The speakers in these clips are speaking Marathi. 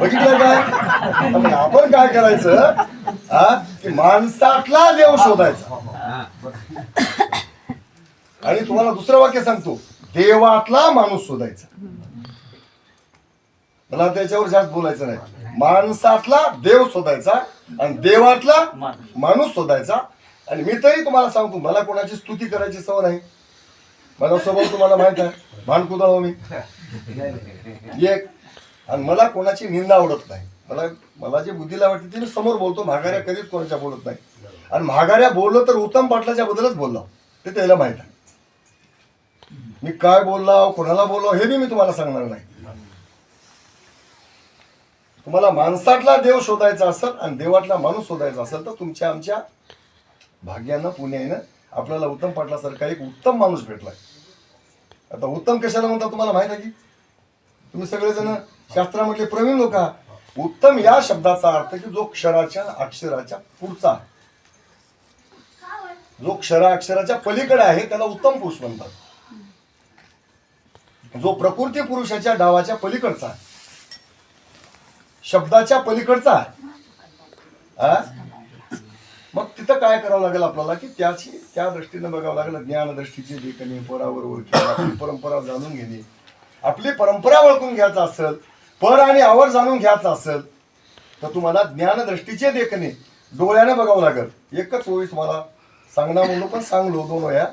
बघितलं काय? आपण काय करायचं? हा? की माणसातला देव शोधायचा. आणि तुम्हाला दुसरं वाक्य सांगतो. देवातला माणूस शोधायचा. मला त्याच्यावर जास्त बोलायचं नाही. माणसातला देव शोधायचा आणि देवातला माणूस शोधायचा. आणि मी तरी तुम्हाला सांगतो मला कोणाची स्तुती करायची सवय नाही. माझा स्वभाव तुम्हाला माहीत आहे. भान कुदळाव मी. एक आणि मला कोणाची निंदा आवडत नाही. मला मला जे बुद्धीला वाटते ते मी समोर बोलतो महागाऱ्या कधीच कोणाच्या बोलत नाही. आणि माघाऱ्या बोललो तर उत्तम पाटलाच्या बद्दलच बोललो. ते त्याला माहीत आहे. मी काय बोललाव कोणाला बोललो हे बी मी तुम्हाला सांगणार नाही. तुम्हाला माणसातला देव शोधायचा असेल आणि देवातला माणूस शोधायचा असेल तर तुमच्या आमच्या भाग्यानं पुण्यानं आपल्याला उत्तम पाटलासारखा एक उत्तम माणूस भेटला आता उत्तम कशाला म्हणता तुम्हाला माहीत आहे की? तुम्ही सगळेजण शास्त्रामधले प्रवीण लोक उत्तम या शब्दाचा अर्थ की जो क्षराच्या अक्षराच्या पुढचा आहे. जो क्षरा अक्षराच्या पलीकडे आहे त्याला उत्तम पुरुष म्हणतात. जो प्रकृती पुरुषाच्या डावाच्या पलीकडचा आहे. शब्दाच्या पलीकडचा आहे. मग तिथं काय करावं लागेल आपल्याला की त्याची त्या दृष्टीने बघावं लागेल ज्ञानदृष्टीचे देखणे परावर ओळखी आपली परंपरा जाणून घेणे. आपली परंपरा ओळखून घ्यायचं असेल पर आणि आवर जाणून घ्यायचं असेल तर तुम्हाला ज्ञानदृष्टीचे देखणे डोळ्याने बघावं लागेल. एकच ओळीस मला सांगणार म्हणून पण सांगलो दोन वया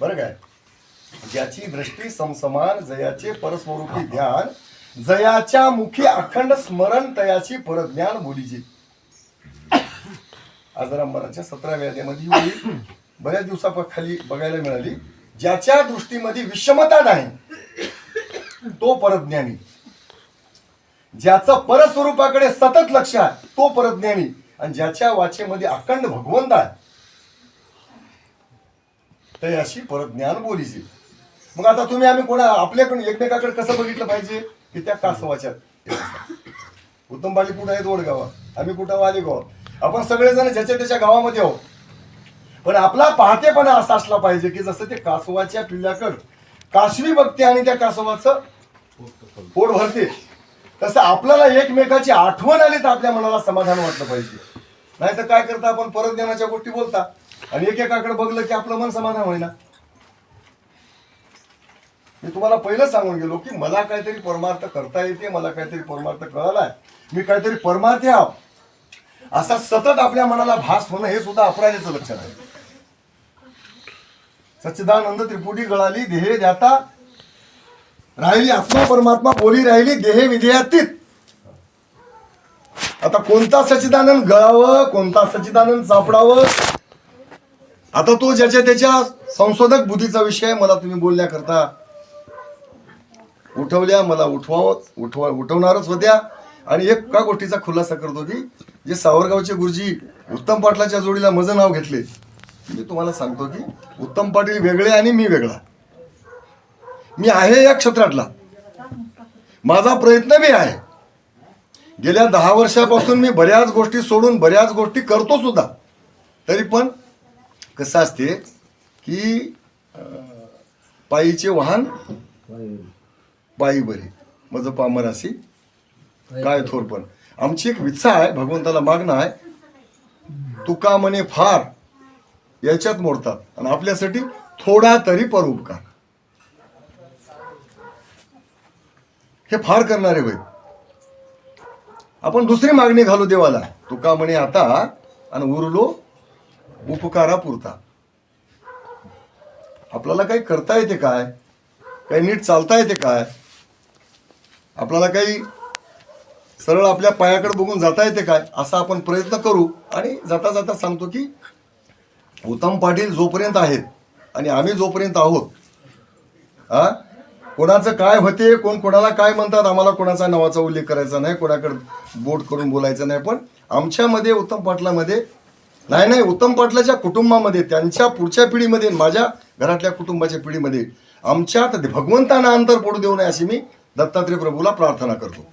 बरं काय? ज्याची दृष्टी समसमान जयाचे परस्वरूपी ध्यान जयाच्या मुखी अखंड स्मरण तयाची परज्ञान बोलीचे आजारांबराच्या सतराव्या यादीमध्ये ही बऱ्याच दिवसाखाली बघायला मिळाली ज्याच्या दृष्टीमध्ये विषमता नाही तो परज्ञानी. ज्याचं परस्वरूपाकडे सतत लक्ष आहे तो परज्ञानी आणि ज्याच्या वाचेमध्ये अखंड भगवंत आहे तर अशी परज्ञान बोलीची. मग आता तुम्ही आम्ही कोणा आपल्याकडून एकमेकाकडे कसं बघितलं पाहिजे? की त्या कासवाच्या उत्तम बाली कुठं आहेत वडगावात आम्ही कुठं वाले गाव आपण सगळेजण ज्याच्या त्याच्या गावामध्ये आहोत. पण आपला पाहतेपणा असा असला पाहिजे की जसं ते कासवाच्या पिल्ल्याकड कासवी बघते आणि त्या कासवाचं पोट भरते. तसं आपल्याला एकमेकाची आठवण आली तर आपल्या मनाला समाधान वाटलं पाहिजे. नाही तर काय करता आपण? परत ज्ञानाच्या गोष्टी बोलता. आणि एकेकाकडे बघलं की आपलं मन समाधान होईना. मी तुम्हाला पहिलं सांगून गेलो की मला काहीतरी परमार्थ करता येते मला काहीतरी परमार्थ कळालाय. मी काहीतरी परमार्थ आहो. असा सतत आपल्या मनाला भास होणं हे सुद्धा अपराधाचं लक्षण आहे. सच्चिदानंद त्रिपुटी गळाली ध्येय द्याता राहिली आत्मा परमात्मा बोली राहिली देहे विधेयातीत. आता कोणता सचिदानंद गळावं कोणता सचिदानंद सापडावं? आता तो ज्याच्या त्याच्या संशोधक बुद्धीचा विषय मला तुम्ही बोलण्याकरता उठवल्या मला उठवावं उठवा उठवणारच होत्या. आणि एक का गोष्टीचा खुलासा करतो की जे सावरगावचे गुरुजी उत्तम पाटलाच्या जोडीला माझं नाव घेतले. मी तुम्हाला सांगतो की उत्तम पाटील वेगळे आणि मी वेगळा. मी आहे या क्षेत्रातला. माझा प्रयत्न मी आहे. गेल्या दहा वर्षापासून मी बऱ्याच गोष्टी सोडून बऱ्याच गोष्टी करतो सुद्धा. तरी पण कसं असते की पायीचे वाहन पायी बरे. माझं पामरासी काय थोरपण आमची एक विच्छा आहे भगवंताला मागणं आहे. तुका म्हणे फार याच्यात मोडतात. आणि आपल्यासाठी थोडा तरी परोपकार. हे फार करणारे होईल आपण दुसरी मागणी घालू देवाला. तुका म्हणे आता आणि उरलो उपकारा पुरता आपल्याला काही करता येते काय? काही नीट चालता येते काय? आपल्याला काही सरळ आपल्या पायाकडे बघून जाता येते काय? असा आपण प्रयत्न करू आणि जाता जाता सांगतो की उत्तम पाटील जोपर्यंत आहेत आणि आम्ही जोपर्यंत आहोत हा? कोणाचं काय होते कोण कोणाला काय म्हणतात आम्हाला कोणाचा नावाचा उल्लेख करायचा नाही कोणाकडे बोट करून बोलायचं नाही. पण आमच्यामध्ये उत्तम पाटलामध्ये नाही नाही उत्तम पाटलाच्या कुटुंबामध्ये त्यांच्या पुढच्या पिढीमध्ये माझ्या घरातल्या कुटुंबाच्या पिढीमध्ये आमच्यात भगवंतांना अंतर पडू देऊ नये अशी मी दत्तात्रय प्रभूला प्रार्थना करतो.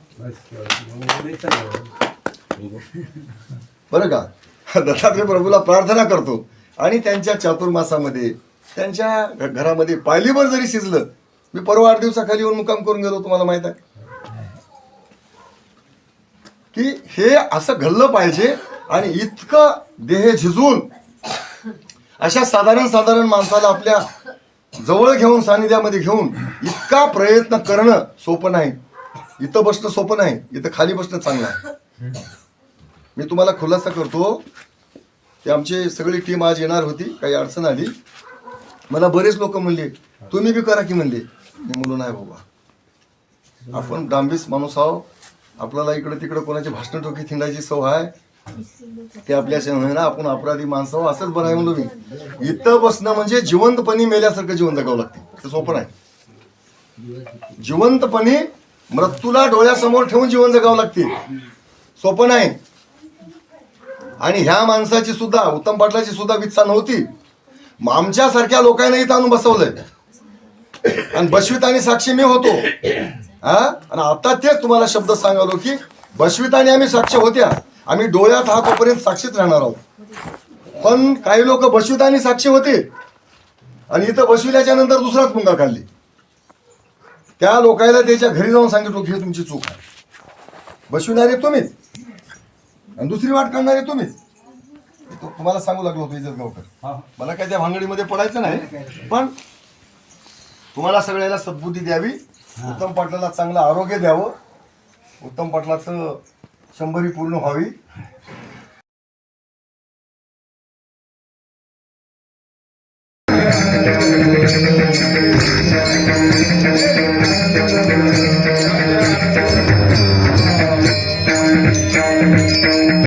बरं का? दत्तात्रय प्रभूला प्रार्थना करतो. आणि त्यांच्या चातुर्मासामध्ये त्यांच्या घ- घरामध्ये पायलीवर जरी शिजलं मी परवा आठ दिवसाखाली येऊन मुकाम करून गेलो तुम्हाला माहीत आहे. की हे असं घडलं पाहिजे आणि इतकं देह झिजून अशा साधारण साधारण माणसाला आपल्या जवळ घेऊन सानिध्यामध्ये घेऊन इतका प्रयत्न करणं सोपं नाही. इथं बसणं सोपं नाही इथं खाली बसणं चांगलं आहे. मी तुम्हाला खुलासा करतो की आमची सगळी टीम आज येणार होती काही अडचण आली. मला बरेच लोक म्हणले तुम्ही बी करा की म्हणले. मी नाही बाबा. आपण डांबीस माणूस आहो आपल्याला इकडे तिकडे कोणाची भाषण टोकी थिंडायची सवय आहे? ते आपल्या ना आपण अपराधी माणसं आहो, असंच बरं आहे म्हणून मी. इथं बसणं म्हणजे जिवंतपणी मेल्यासारखं जीवन जगावं लागते. ते सोपं आहे जिवंतपणी मृत्यूला डोळ्यासमोर ठेवून जीवन जगावं लागते. सोपं नाही. आणि ह्या माणसाची सुद्धा उत्तम पाटलाची सुद्धा वित्सा नव्हती. आमच्यासारख्या लोकांना इथं आणून बसवलंय. आणि बशवीत आणि साक्षी मी होतो. हा? आणि आता तेच तुम्हाला शब्द सांगालो की बशवीत आणि आम्ही साक्ष होत्या. आम्ही डोळ्यात हात होईपर्यंत साक्षीच राहणार आहोत. पण काही लोक बशवीत आणि साक्षी होते. आणि इथं बसविल्याच्या नंतर दुसराच मुंगा काढली. त्या लोकांना त्याच्या घरी जाऊन सांगितलं की हे तुमची चूक आहे. बसविणारे तुम्हीच. आणि दुसरी वाट काढणारे तुम्हीच. तुम्हाला सांगू लागलो होतो इजत गावकर. मला काय त्या भांगडीमध्ये पडायचं नाही. पण तुम्हाला सगळ्याला सद्बुद्धी द्यावी. उत्तम पाटलाला चांगलं आरोग्य द्यावं. उत्तम पाटलाचं शंभरी पूर्ण व्हावी.